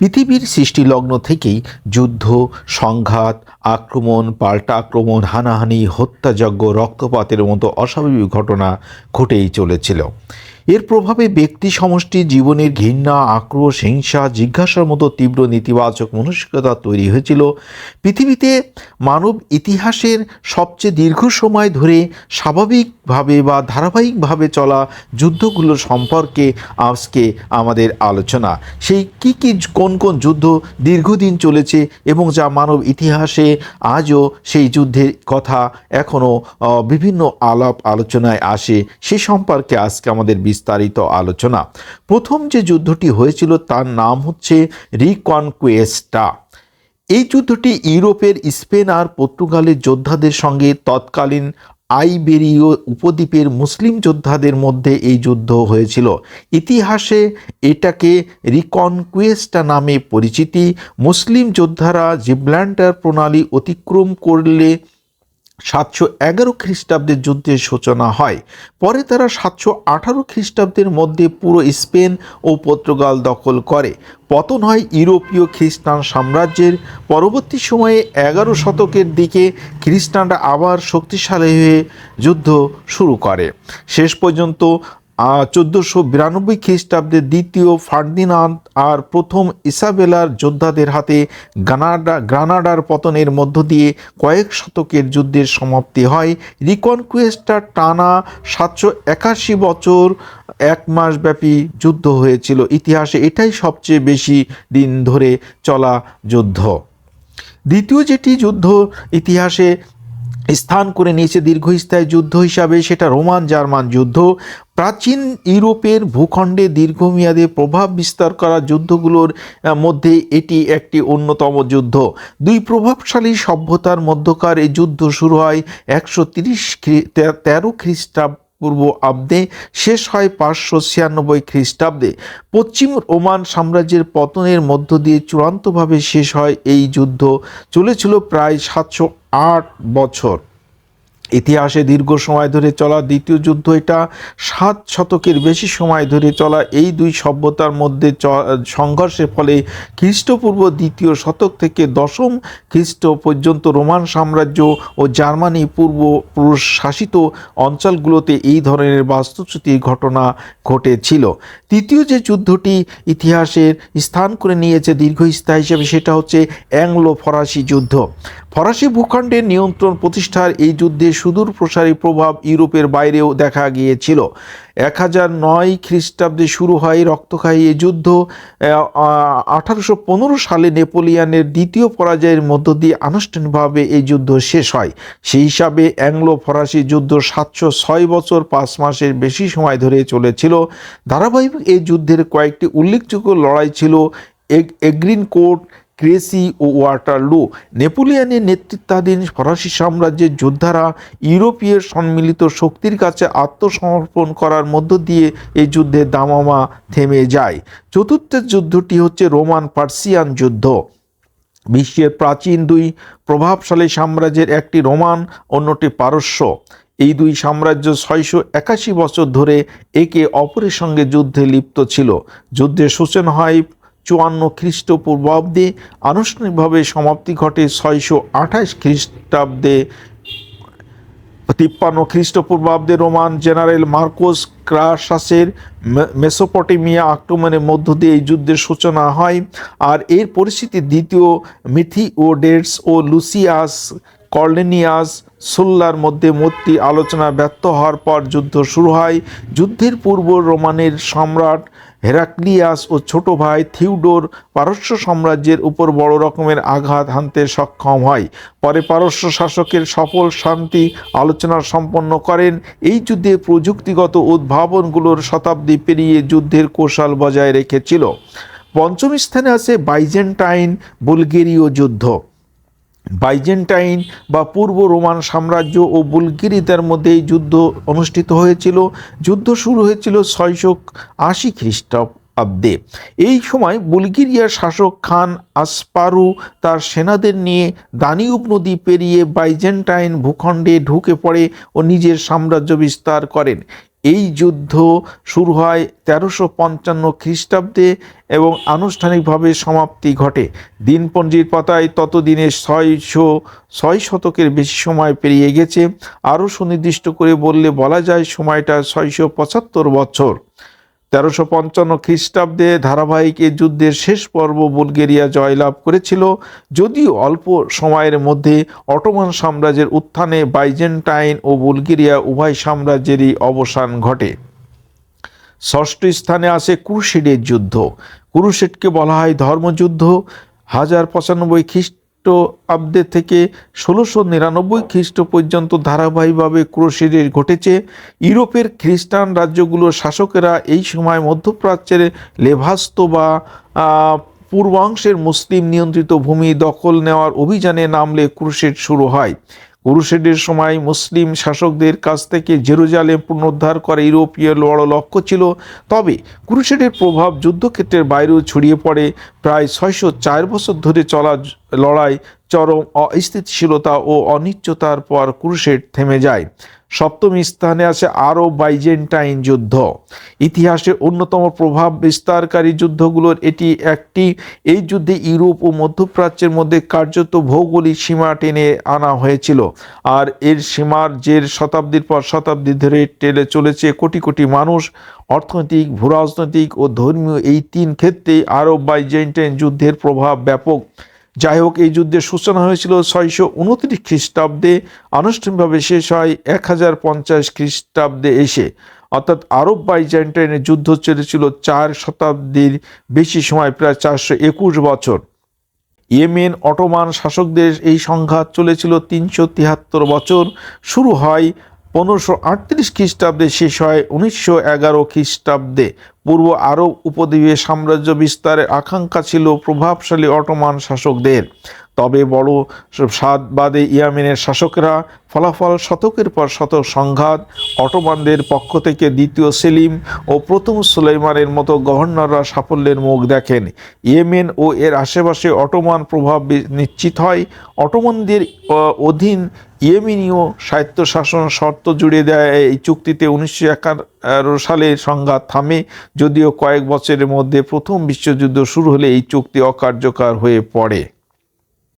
পৃথিবীর সৃষ্টি লগ্ন থেকেই যুদ্ধ, সংঘাত, আক্রমণ, পাল্টা আক্রমণ, হানাহানি, হত্যাযজ্ঞ, রক্তপাতের মতো অস্বাভাবিক ঘটনা ঘটেই চলেছিল। এর প্রভাবে ব্যক্তি সমষ্টি, জীবনের ঘৃণা, আক্রোশ, হিংসা, জিজ্ঞাসার মতো তীব্র নেতিবাচক মানসিকতা তৈরি হয়েছিল। পৃথিবীতে মানব ইতিহাসের সবচেয়ে দীর্ঘ সময় ধরে স্বাভাবিকভাবে বা ধারাবাহিকভাবে চলা যুদ্ধগুলো সম্পর্কে আজকে আমাদের আলোচনা। সেই কি কি কোন কোন যুদ্ধ দীর্ঘদিন চলেছে এবং যা মানব ইতিহাসে আজও সেই যুদ্ধের কথা এখনও বিভিন্ন আলাপ আলোচনায় আসে, সে সম্পর্কে আজকে আমাদের বিস্তারিত আলোচনা। প্রথম যে যুদ্ধটি হয়েছিল তার নাম হচ্ছে রিকনকুয়েস্টা। এই যুদ্ধটি ইউরোপের স্পেন আর পর্তুগালের যোদ্ধাদের সঙ্গে তৎকালীন আইবেরীয় উপদ্বীপের মুসলিম যোদ্ধাদের মধ্যে এই যুদ্ধ হয়েছিল। ইতিহাসে এটাকে রিকনকুয়েস্টা নামে পরিচিতি। মুসলিম যোদ্ধারা জিব্ল্যান্টার প্রণালী অতিক্রম করলে সাতশো এগারো খ্রিস্টাব্দের যুদ্ধের সূচনা হয়। পরে তারা সাতশো আঠারো খ্রিস্টাব্দের মধ্যে পুরো স্পেন ও পর্তুগাল দখল করে। পতন হয় ইউরোপীয় খ্রিস্টান সাম্রাজ্যের। পরবর্তী সময়ে এগারো শতকের দিকে খ্রিস্টানরা আবার শক্তিশালী হয়ে যুদ্ধ শুরু করে। শেষ পর্যন্ত চোদ্দোশো বিরানব্বই খ্রিস্টাব্দে দ্বিতীয় ফার্দিনান্দ আর প্রথম ইসাবেলার যোদ্ধাদের হাতে গ্রানাডা, গ্রানাডার পতনের মধ্য দিয়ে কয়েক শতকের যুদ্ধের সমাপ্তি হয়। রিকনকুয়েস্টার টানা সাতশো একাশি বছর এক মাসব্যাপী যুদ্ধ হয়েছিল। ইতিহাসে এটাই সবচেয়ে বেশি দিন ধরে চলা যুদ্ধ। দ্বিতীয় যেটি যুদ্ধ, ইতিহাসে স্থান করে নিয়েছে দীর্ঘস্থায়ী যুদ্ধ হিসাবে। সেটা রোমান জার্মান যুদ্ধ। প্রাচীন ইউরোপের ভূখণ্ডে দীর্ঘমেয়াদে প্রভাব বিস্তার করা যুদ্ধগুলোর মধ্যে এটি একটি অন্যতম যুদ্ধ। দুই প্রভাবশালী সভ্যতার মধ্যকার এই যুদ্ধ শুরু হয় একশো তিরিশ তেরো খ্রিস্টাব্দ পূর্ব আব্দে শেষ হয় পাঁচশো ছিয়ানব্বই খ্রিস্টাব্দে। পশ্চিম রোমান সাম্রাজ্যের পতনের মধ্য দিয়ে চূড়ান্তভাবে শেষ হয় এই যুদ্ধ। চলেছিল প্রায় সাতশো আট বছর। ইতিহাসে দীর্ঘ সময় ধরে চলা দ্বিতীয় যুদ্ধ এটা, সাত শতকের বেশি সময় ধরে চলা এই দুই সভ্যতার মধ্যে সংঘর্ষের ফলে খ্রিস্টপূর্ব দ্বিতীয় শতক থেকে দশম খ্রিস্ট পর্যন্ত রোমান সাম্রাজ্য ও জার্মানি পূর্ব পুরুষ শাসিত অঞ্চলগুলোতে এই ধরনের বাস্তুচ্যুতির ঘটনা ঘটেছিল। তৃতীয় যে যুদ্ধটি ইতিহাসের স্থান করে নিয়েছে দীর্ঘস্থায়ী হিসেবে সেটা হচ্ছে অ্যাংলো ফরাসি যুদ্ধ। ফরাসি ভূখণ্ডের নিয়ন্ত্রণ প্রতিষ্ঠার এই যুদ্ধে সুদূর প্রসারী প্রভাব ইউরোপের বাইরেও দেখা গিয়েছিল। এক হাজার নয় খ্রিস্টাব্দে শুরু হয় রক্তক্ষয়ী এই যুদ্ধ। আঠারোশো পনেরো সালে নেপোলিয়ানের দ্বিতীয় পরাজয়ের মধ্য দিয়ে আনুষ্ঠানিকভাবে এই যুদ্ধ শেষ হয়। সেই হিসাবে অ্যাংলো ফরাসি যুদ্ধ সাতশো ছয় বছর পাঁচ মাসের বেশি সময় ধরে চলেছিল। ধারাবাহিক এই যুদ্ধের কয়েকটি উল্লেখযোগ্য লড়াই ছিল। এগ্রিন কোর্ট ক্রেসি ও ওয়াটার ওয়াটারলু নেপোলিয়ানের নেতৃত্বাধীন ফরাসি সাম্রাজ্যের যোদ্ধারা ইউরোপীয় সম্মিলিত শক্তির কাছে আত্মসমর্পণ করার মধ্য দিয়ে এই যুদ্ধের দামামা থেমে যায়। চতুর্থ যুদ্ধটি হচ্ছে রোমান পার্সিয়ান যুদ্ধ। বিশ্বের প্রাচীন দুই প্রভাবশালী সাম্রাজ্যের একটি রোমান, অন্যটি পারস্য। এই দুই সাম্রাজ্য ছয়শো একাশি বছর ধরে একে অপরের সঙ্গে যুদ্ধে লিপ্ত ছিল। যুদ্ধের সূচনা হয় চুয়ান্ন খ্রিস্টপূর্বাব্দে আনুষ্ঠানিকভাবে সমাপ্তি ঘটে ছয়শো আঠাশ খ্রিস্টাব্দে। তিপ্পান্ন খ্রিস্টপূর্বাব্দে রোমান জেনারেল মার্কোস ক্রাসাসের মেসোপটেমিয়া আক্রমণের মধ্য দিয়ে এই যুদ্ধের সূচনা হয়। আর এর পরিস্থিতি দ্বিতীয় মিথিওডেটস ও লুসিয়াস কর্লেনিয়াস সোল্লার মধ্যে মূর্তি আলোচনা ব্যর্থ হওয়ার পর যুদ্ধ শুরু হয়। যুদ্ধের পূর্ব রোমানের সম্রাট হেরাক্লিয়াস ও ছোট ভাই থিউডোর পারস্য সাম্রাজ্যের উপর বড় রকমের আঘাত হানতে সক্ষম হয়। পরে পারস্য শাসকের সফল শান্তি আলোচনা সম্পন্ন করেন। এই যুদ্ধে প্রযুক্তিগত উদ্ভাবনগুলোর শতাব্দী পেরিয়ে যুদ্ধের কৌশল বজায় রেখেছিল। পঞ্চম স্থানে আছে বাইজেন্টাইন বুলগেরীয় যুদ্ধ। বাইজেন্টাইন বা পূর্ব রোমান সাম্রাজ্য ও বুলগেরিয়ার মধ্যে এই যুদ্ধ অনুষ্ঠিত হয়েছিল। যুদ্ধ শুরু হয়েছিল ছয়শো আশি খ্রিস্টাব্দে। এই সময় বুলগেরিয়ার শাসক খান আসপারু তার সেনাদের নিয়ে দানিউব নদী পেরিয়ে বাইজেন্টাইন ভূখণ্ডে ঢুকে পড়ে ও নিজের সাম্রাজ্য বিস্তার করেন। এই যুদ্ধ শুরু হয় তেরোশো পঞ্চান্ন খ্রিস্টাব্দে এবং আনুষ্ঠানিকভাবে সমাপ্তি ঘটে। দিনপঞ্জির পাতায় ততদিনে ছয়শো, ছয় শতকের বেশি সময় পেরিয়ে গেছে। আরও সুনির্দিষ্ট করে বললে বলা যায়, সময়টা ছয়শো পঁচাত্তর বছর। তেরোশো পঞ্চান্ন খ্রিস্টাব্দে ধারাবাহিক এই যুদ্ধের শেষ পর্ব বুলগেরিয়া জয়লাভ করেছিল, যদিও অল্প সময়ের মধ্যে অটোমান সাম্রাজ্যের উত্থানে বাইজেন্টাইন ও বুলগেরিয়া উভয় সাম্রাজ্যেরই অবসান ঘটে। ষষ্ঠ স্থানে আসে কুরুশেডের যুদ্ধ। কুরুশেডকে বলা হয় ধর্মযুদ্ধ। হাজার পঁচানব্বই খ্রিস্টাব্দে থেকে ষোলোশো নিরানব্বই খ্রিস্ট পর্যন্ত ধারাবাহিকভাবে ক্রুশেডের ঘটেছে। ইউরোপের খ্রিস্টান রাজ্যগুলোর শাসকেরা এই সময় মধ্যপ্রাচ্যের লেভাস্ত বা পূর্বাংশের মুসলিম নিয়ন্ত্রিত ভূমি দখল নেওয়ার অভিযানে নামলে ক্রুশেড শুরু হয়। ক্রুশেডের সময় মুসলিম শাসকদের কাছ থেকে জেরুজালেম পুনরুদ্ধার করা ইউরোপীয় বড় লক্ষ্য ছিল। তবে ক্রুশেডের প্রভাব যুদ্ধক্ষেত্রের বাইরেও ছড়িয়ে পড়ে। প্রায় ছয়শো চার বছর ধরে চলা লড়াই চরম অস্থিতিশীলতা ও অনিশ্চয়তার পর ক্রুশেড থেমে যায়। সপ্তম স্থানে আছে আরও বাইজেন্টাইন যুদ্ধ। ইতিহাসের অন্যতম প্রভাব বিস্তারকারী যুদ্ধগুলোর এটি একটি। এই যুদ্ধে ইউরোপ ও মধ্যপ্রাচ্যের মধ্যে কার্যত ভৌগোলিক সীমা টেনে আনা হয়েছিল। আর এর সীমার জের শতাব্দীর পর শতাব্দী ধরে টেনে চলেছে কোটি কোটি মানুষ। অর্থনৈতিক, ভূরাজনৈতিক ও ধর্মীয় এই তিন ক্ষেত্রেই আরব বাইজেন্টাইন যুদ্ধের প্রভাব ব্যাপক। যাই হোক, এই যুদ্ধের সূচনা হয়েছিল ছয়শো উনত্রিশ খ্রিস্টাব্দে। আনুষ্ঠানিকভাবে শেষ হয় এক হাজার পঞ্চাশ খ্রিস্টাব্দে এসে। অর্থাৎ আরব বাইজেন্টাইনের যুদ্ধ চলেছিল চার শতাব্দীর বেশি সময়, প্রায় চারশো একুশ বছর। ইয়েমেন অটোমান শাসকদের এই সংঘাত চলেছিল তিনশো তিয়াত্তর বছর। শুরু হয় পনেরোশো আটত্রিশ খ্রিস্টাব্দে শেষ হয়, উনিশশো এগারো খ্রিস্টাব্দে। পূর্ব আরব উপদ্বীপে সাম্রাজ্য বিস্তারের আকাঙ্ক্ষা ছিল প্রভাবশালী অটোমান শাসকদের। তবে বড় সাদবাদে ইয়ামেনের শাসকরা ফলাফল শতকের পর শতক সংঘাত, অটোমানদের পক্ষ থেকে দ্বিতীয় সেলিম ও প্রথম সুলাইমানের মতো গভর্নররা সাফল্যের মুখ দেখেন। ইয়েমেন ও এর আশেপাশে অটোমান প্রভাব নিশ্চিত হয়। অটোমানদের অধীন ইয়েমেনীয় স্বায়ত্তশাসন শর্ত জুড়ে দেয় এই চুক্তিতে উনিশশো একান্ন সালে সংঘাত থামে, যদিও কয়েক বছরের মধ্যে প্রথম বিশ্বযুদ্ধ শুরু হলে এই চুক্তি অকার্যকর হয়ে পড়ে।